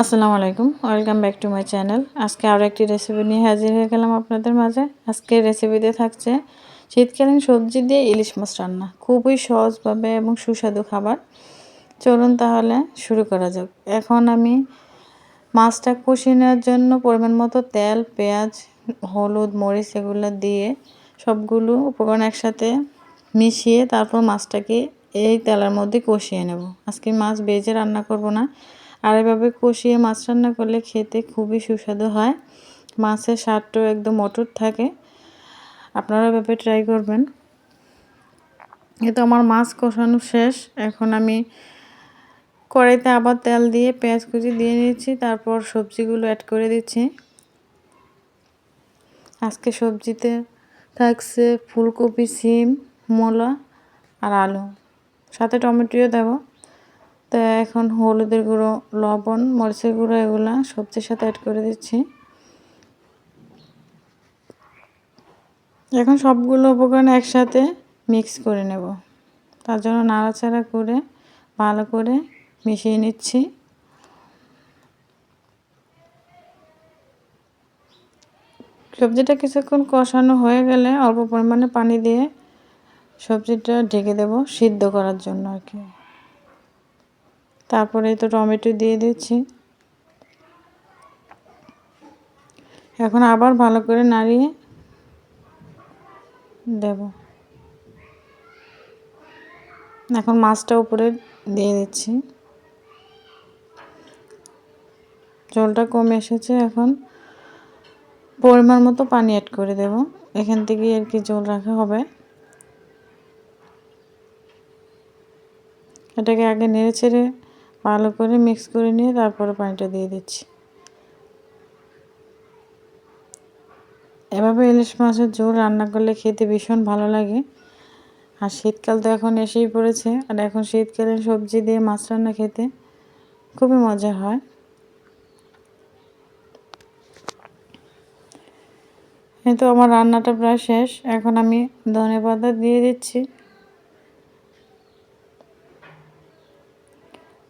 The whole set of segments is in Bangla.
আসসালামু আলাইকুম। Welcome back to my channel আজকে আরও একটি রেসিপি নিয়ে হাজির হয়ে গেলাম আপনাদের মাঝে। আজকে রেসিপিতে থাকছে শীতকালীন সবজি দিয়ে ইলিশ মাছ রান্না। খুবই সহজভাবে এবং সুস্বাদু খাবার। চলুন তাহলে শুরু করা যাক। এখন আমি মাছটা কষিয়ে নেওয়ার জন্য পরিমাণ মতো তেল, পেঁয়াজ, হলুদ, মরিচ এগুলো দিয়ে সবগুলো উপকরণ একসাথে মিশিয়ে তারপর মাছটাকে এই তেলের মধ্যে কষিয়ে নেব। আজকে মাছ বেজে রান্না করব না। আর এভাবে কষিয়ে মাছ রান্না করলে খেতে খুবই সুস্বাদু হয়। মাছের স্বাদটাও একদম অটুট থাকে। আপনারা এভাবে ট্রাই করবেন। এ তো আমার মাছ কষানো শেষ। এখন আমি কড়াইতে আবার তেল দিয়ে পেঁয়াজ কুচি দিয়ে নিয়েছি। তারপর সবজিগুলো অ্যাড করে দিচ্ছি। আজকে সবজিতে থাকছে ফুলকপি, সিম, মূলা আর আলু। সাথে টমেটোও দেবো। তো এখন হলুদের গুঁড়ো, লবণ, মরিচের গুঁড়ো এগুলো সবজির সাথে অ্যাড করে দিচ্ছি। এখন সবগুলো উপকরণ একসাথে মিক্স করে নেব। তার জন্য নাড়াচাড়া করে, ভালো করে মিশিয়ে নিচ্ছি। সবজিটা কিছুক্ষণ কষানো হয়ে গেলে অল্প পরিমাণে পানি দিয়ে সবজিটা ঢেকে দেব সিদ্ধ করার জন্য আর কি। তারপরে তো টমেটো দিয়ে দিচ্ছি। এখন আবার ভালো করে নাড়িয়ে দেব। এখন মাছটা উপরে দিয়ে দিচ্ছি। জলটা কমে এসেছে, এখন পরিমাণ মতো পানি অ্যাড করে দেব। এখান থেকে আর কি জল রাখা হবে। এটাকে আগে নেড়ে ছেড়ে ভালো করে মিক্স করে নিয়ে তারপরে পানিটা দিয়ে দিচ্ছি। এভাবে ইলিশ মাছের ঝোল রান্না করলে খেতে ভীষণ ভালো লাগে। আর শীতকাল তো এখন এসেই পড়েছে, আর এখন শীতকালীন সবজি দিয়ে মাছ রান্না খেতে খুবই মজা হয়। এই তো আমার রান্নাটা প্রায় শেষ, এখন আমি ধনে পাতা দিয়ে দিচ্ছি।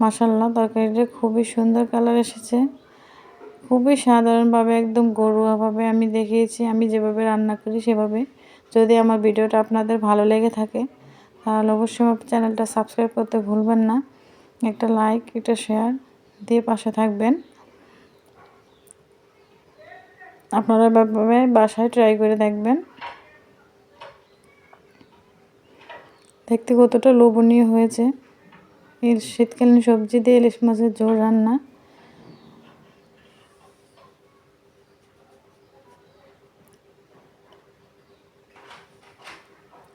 মাসাল্লাহ তরকারিটা খুবই সুন্দর কালার এসেছে। খুবই সাধারণভাবে, একদম গরুয়াভাবে আমি দেখিয়েছি, আমি যেভাবে রান্না করি সেভাবে। যদি আমার ভিডিওটা আপনাদের ভালো লেগে থাকে, তাহলে অবশ্যই আমার চ্যানেলটা সাবস্ক্রাইব করতে ভুলবেন না। একটা লাইক, একটা শেয়ার দিয়ে পাশে থাকবেন। আপনারা ভাবে বাসায় ট্রাই করে দেখবেন। দেখতে কতটা লোভনীয় হয়েছে। এর শীতকালীন সবজি দিয়ে ইলিশ মাছের ঝোল রান্না।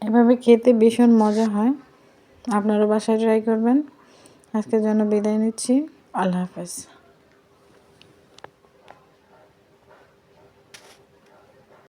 এভাবে খেতে ভীষণ মজা হয়। আপনারা বাসায় ট্রাই করবেন। আজকের জন্য বিদায় নিচ্ছি। আল্লাহ হাফেজ।